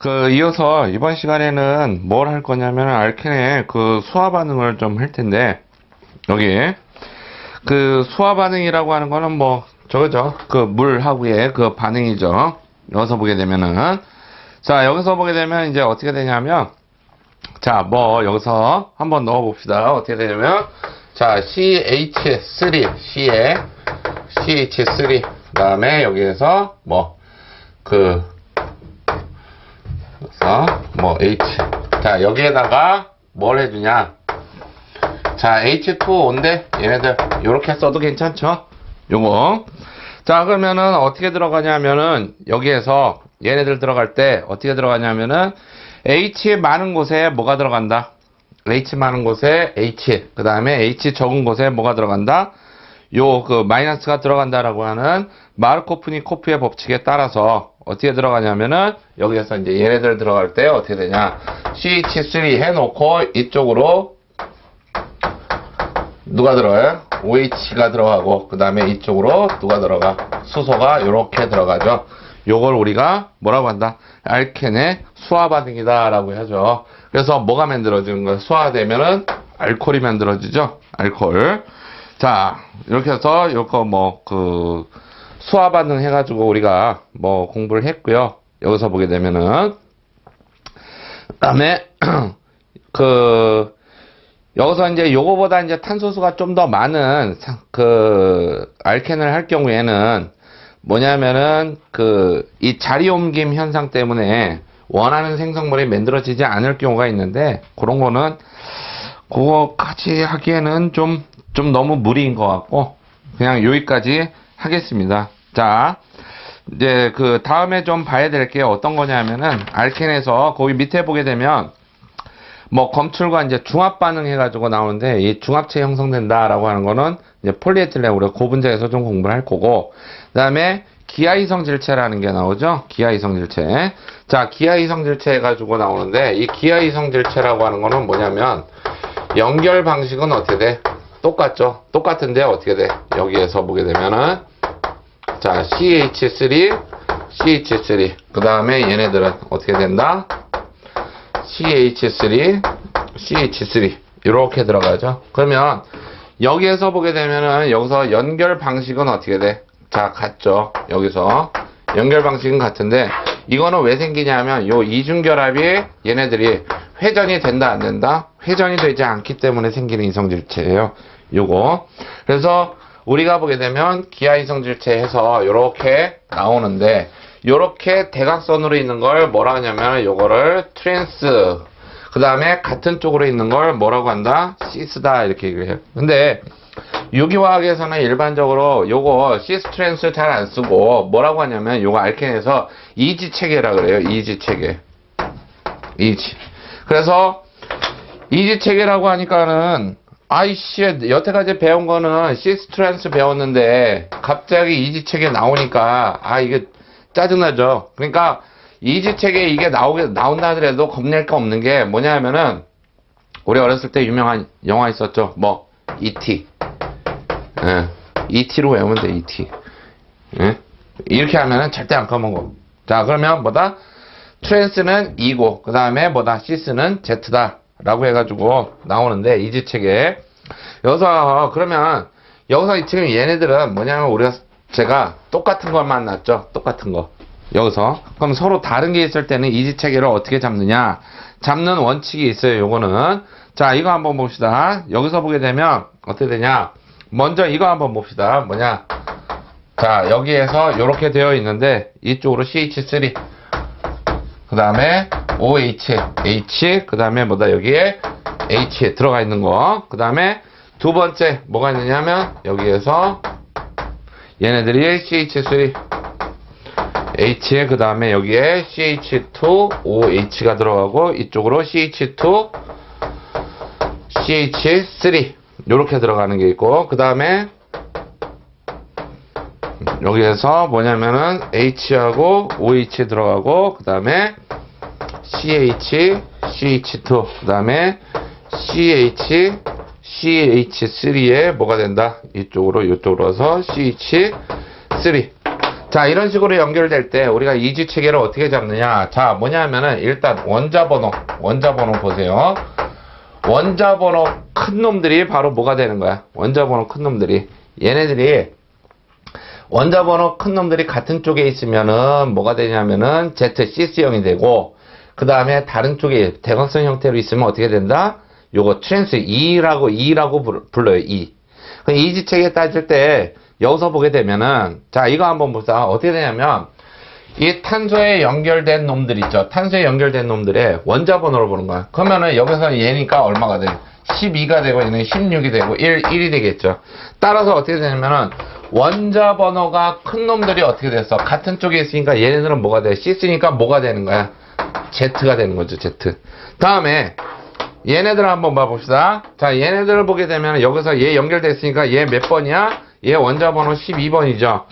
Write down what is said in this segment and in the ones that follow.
그 이어서 이번 시간에는 뭘 할 거냐면 알켄의 그 수화 반응을 좀 할 텐데 여기. 그 수화 반응이라고 하는 거는 뭐 저거죠? 그 물하고의 그 반응이죠. 여기서 보게 되면은. 자 여기서 보게 되면 이제 어떻게 되냐면 자 뭐 여기서 한번 넣어 봅시다. 어떻게 되냐면 자 CH3 C에 CH3 그 다음에 여기에서 뭐 그 그래서 뭐 H. 자 여기에다가 뭘 해주냐? 자 H2O인데 얘네들 이렇게 써도 괜찮죠? 요거. 자 그러면은 어떻게 들어가냐면은 여기에서 얘네들 들어갈 때 어떻게 들어가냐면은 H 많은 곳에 뭐가 들어간다? H 많은 곳에 H. 그 다음에 H 적은 곳에 뭐가 들어간다? 요 그 마이너스가 들어간다라고 하는 마르코프니코프의 법칙에 따라서 어떻게 들어가냐면은 여기에서 이제 얘네들 들어갈 때 어떻게 되냐 CH3 해놓고 이쪽으로 누가 들어가요? OH가 들어가고 그 다음에 이쪽으로 누가 들어가? 수소가 이렇게 들어가죠. 요걸 우리가 뭐라고 한다? 알켄의 수화 반응이다 라고 하죠. 그래서 뭐가 만들어지는 거야? 수화되면은 알코올이 만들어지죠. 알코올. 자 이렇게 해서 요거 뭐그 수화 반응 해가지고 우리가 뭐 공부를 했고요. 여기서 보게 되면은 그다음에 그 여기서 이제 요거보다 이제 탄소수가 좀 더 많은 사- 그 알켄을 할 경우에는 뭐냐면은 그 이 자리 옮김 현상 때문에 원하는 생성물이 만들어지지 않을 경우가 있는데 그런 거는 그거까지 하기에는 좀 좀 너무 무리인 것 같고 그냥 여기까지 하겠습니다. 자 이제 그 다음에 좀 봐야 될 게 어떤 거냐면은 알켄에서 거기 밑에 보게 되면 뭐 검출과 이제 중합 반응 해가지고 나오는데 이 중합체 형성된다라고 하는 거는 이제 폴리에틸렌 우리가 고분자에서 좀 공부를 할 거고 그다음에 기하이성 질체라는 게 나오죠. 기하이성 질체. 자, 기하이성 질체 해가지고 나오는데 이 기하이성 질체라고 하는 거는 뭐냐면 연결 방식은 어떻게 돼? 똑같죠. 똑같은데 어떻게 돼? 여기에서 보게 되면은 자 CH3, CH3. 그 다음에 얘네들은 어떻게 된다? CH3, CH3 이렇게 들어가죠. 그러면 여기에서 보게 되면은 여기서 연결 방식은 어떻게 돼? 자 같죠. 여기서 연결 방식은 같은데 이거는 왜 생기냐면 요 이중 결합이 얘네들이 회전이 된다 안 된다? 회전이 되지 않기 때문에 생기는 이성질체예요. 요거 그래서 우리가 보게 되면 기하 이성질체 해서 요렇게 나오는데 요렇게 대각선으로 있는 걸 뭐라 하냐면 요거를 트랜스 그 다음에 같은 쪽으로 있는 걸 뭐라고 한다? 시스다 이렇게 얘기를 해요. 근데 유기화학에서는 일반적으로 요거 시스트랜스 잘 안 쓰고 뭐라고 하냐면 요거 알켄에서 이지 체계라 그래요. 이지 체계. 이지. 그래서 이지 체계라고 하니까는 아이씨 여태까지 배운 거는 시스트랜스 배웠는데 갑자기 이지 체계 나오니까 아 이게 짜증나죠. 그러니까 이지 체계 이게 나오게 나온다 하더라도 겁낼 거 없는 게 뭐냐면은 우리 어렸을 때 유명한 영화 있었죠. 뭐 E.T. 예. ET로 외우면 돼, ET. 예? 이렇게 하면은 절대 안 까먹어. 자, 그러면 뭐다? 트랜스는 2고, 그 다음에 뭐다? 시스는 Z다. 라고 해가지고 나오는데, 이지 책에. 여기서, 그러면, 여기서 지금 얘네들은 뭐냐면 우리가, 제가 똑같은 걸 만났죠? 똑같은 거. 여기서. 그럼 서로 다른 게 있을 때는 이지 체계를 어떻게 잡느냐? 잡는 원칙이 있어요, 요거는. 자, 이거 한번 봅시다. 여기서 보게 되면, 어떻게 되냐? 먼저 이거 한번 봅시다. 뭐냐? 자, 여기에서 이렇게 되어 있는데 이쪽으로 CH3 그 다음에 OH, H 그 다음에 뭐다 여기에 H 들어가 있는 거. 그 다음에 두 번째 뭐가 있느냐면 여기에서 얘네들이 CH3 H에 그 다음에 여기에 CH2 OH가 들어가고 이쪽으로 CH2 CH3 요렇게 들어가는 게 있고 그 다음에 여기에서 뭐냐면은 H하고 OH 들어가고 그 다음에 CH CH2 그 다음에 CH CH3에 뭐가 된다 이쪽으로 이쪽으로 와서 CH3 자, 이런 식으로 연결될 때 우리가 이지 체계를 어떻게 잡느냐? 자, 뭐냐면은 일단 원자 번호, 원자 번호 보세요. 원자 번호 큰 놈들이 바로 뭐가 되는 거야? 원자 번호 큰 놈들이 얘네들이 원자 번호 큰 놈들이 같은 쪽에 있으면은 뭐가 되냐면은 ZCS형이 되고 그 다음에 다른 쪽에 대각선 형태로 있으면 어떻게 된다? 요거 트랜스 E라고 E라고 불- 불러요 E. 그 이지책에 따질 때 여기서 보게 되면은 자 이거 한번 보자. 어떻게 되냐면 이 탄소에 연결된 놈들 있죠? 탄소에 연결된 놈들의 원자 번호를 보는 거야. 그러면은 여기서 얘니까 얼마가 돼? 12가 되고 얘는 16이 되고 1, 1이 되겠죠. 따라서 어떻게 되냐면은 원자 번호가 큰 놈들이 어떻게 됐어? 같은 쪽에 있으니까 얘네들은 뭐가 돼? C쓰니까 뭐가 되는 거야 Z가 되는 거죠 Z 다음에 얘네들 한번 봐봅시다. 자, 얘네들을 보게 되면 여기서 얘 연결됐으니까 얘 몇 번이야? 얘 원자 번호 12번이죠.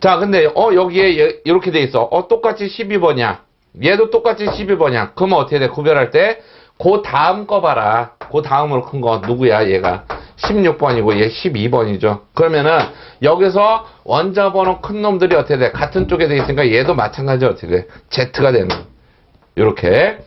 자, 근데 어 여기에 얘 이렇게 돼 있어. 어 똑같이 12번이야. 얘도 똑같이 12번이야. 그러면 어떻게 돼? 구별할 때 그 다음 거 봐라. 그 다음으로 큰 거 누구야? 얘가 16번이고 얘 12번이죠. 그러면은 여기서 원자 번호 큰 놈들이 어떻게 돼? 같은 쪽에 돼 있으니까 얘도 마찬가지로 어떻게 돼? Z가 되는. 요렇게.